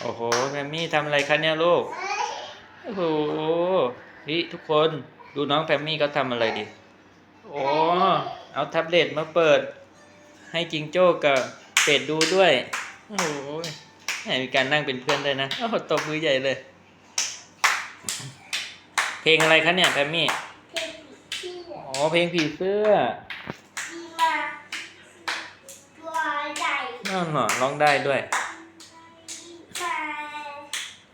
โอ้โหแพมมี่ทำอะไรคะเนี่ยลูก โอ้โหนี่ทุกคนดูน้องแพมมี่เขาทำอะไรดิ โอ้เอาแท็บเล็ตมาเปิด ให้จิงโจ้กับเป็ดดูด้วย โอ้โหแหมมีการนั่งเป็นเพื่อนด้วยนะโอ้โหตบมือใหญ่เลย เพลงอะไรคะเนี่ยแพมมี่เพลงที่อ๋อเพลงผีเสื้อที่มาตัวใหญ่นั่นน่ะร้องได้ด้วยมา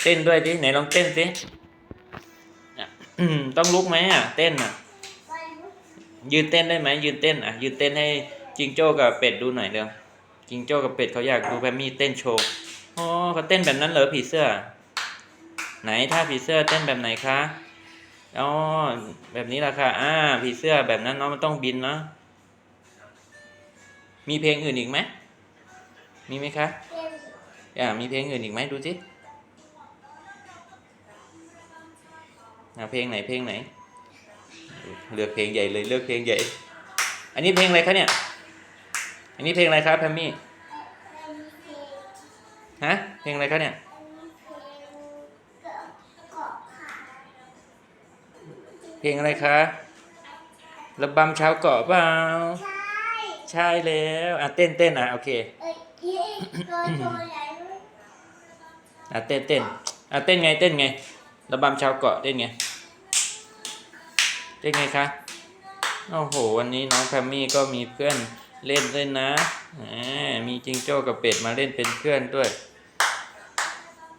เต้นด้วยดิไหนลองเต้นสิอะอืมต้องลุกไหมอะ เต้นอะไปลุกยืนเต้นได้ไหมยืนเต้นอะ ยืนเต้นให้จิงโจ้กับเป็ดดูหน่อยเร็วจิงโจ้กับเป็ดเขาอยากดูแพมมี่เต้นโชว์อ๋อเขาเต้นแบบนั้นเหรอผีเสื้อ ไหนถ้าผีเสื้อเต้นแบบไหนคะอ๋อแบบนี้ละค่ะ อ่า ผีเสื้อแบบนั้นเนาะมันต้องบินเนาะมีเพลงอื่นอีกไหมมีไหมคะเพลงอ่ามีเพลงอื่นอีกไหมดูสิ เพลงไหนเพลงไหน เลือกเพลงใหญ่เลยเลือกเพลงใหญ่ อันนี้เพลงอะไรคะเนี่ย อันนี้เพลงอะไรครับแพมมี่เป็นเพลงฮะเพลงอะไรคะเนี่ยเป็นเพลงเกาะเกาะขาเพลงอะไรคะระบำชาวเกาะเปล่าใช่ใช่แล้วอะเต้นเต้นอะโอเคเอ้ยเย้ตัวตัวใหญ่เลยอะเต้นเต้นอะเต้นไงเต้นไง ระบำชาวเกาะเต้นไงเต้นไงคะโอ้โห วันนี้น้องแพมมี่ก็มีเพื่อนเล่นด้วยนะแหมมีจิงโจ้กับเป็ดมาเล่นเป็นเพื่อนด้วย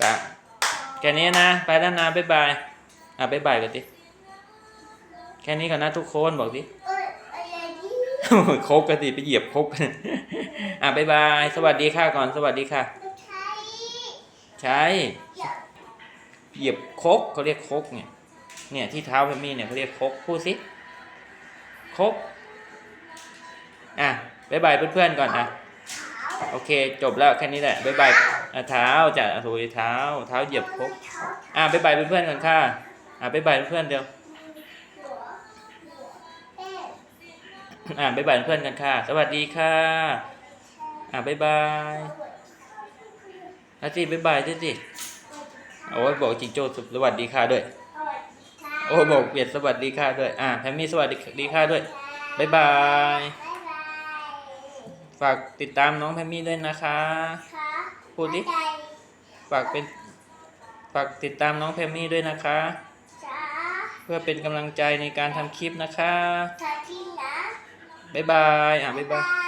ปะแค่นี้นะ ไปแล้วนะบ๊ายบาย อะบ๊ายบายกันดิแค่นี้ก่อนนะทุกคนบอกดิเอ้ยอะไรดีโคกกันดิไปเหยียบโคกกันอะบ๊ายบาย สวัสดีค่ะก่อน สวัสดีค่ะไม่ใช่ใช่อย่า เหยียบคกเขาเรียกคกเนี่ยเนี่ยที่เท้าแพมมี่เนี่ยเขาเรียกคกพูดสิคกอะบายบายเพื่อนๆก่อนอะโอเค จบแล้วแค่นี้แหละบายบายอะเท้าจะโอ้โหเท้า เท้าเหยียบคกอะบายบายเพื่อนๆก่อนค่ะอะบายบายเพื่อนเดียวหัวหัวเอ๊ะอะบายบายเพื่อนกันค่ะ สวัสดีค่ะอะบายบายอาจีบายบายด้วยสิ โอ้ยบอกจิงโจ้สวัสดีค่ะด้วยสวัสดีค่ะโอ้บอกเปลี่ยนสวัสดีค่ะด้วย อะแพมมี่สวัสดีค่ะด้วยบ๊ายบายบ๊ายบาย ฝากติดตามน้องแพมมี่ด้วยนะคะค่ะพูดดิใจฝากเป็น ฝากติดตามน้องแพมมี่ด้วยนะคะจ้าเพื่อเป็นกำลังใจในการทำคลิปนะคะทักทีนะบ๊ายบาย อะบ๊ายบายบาย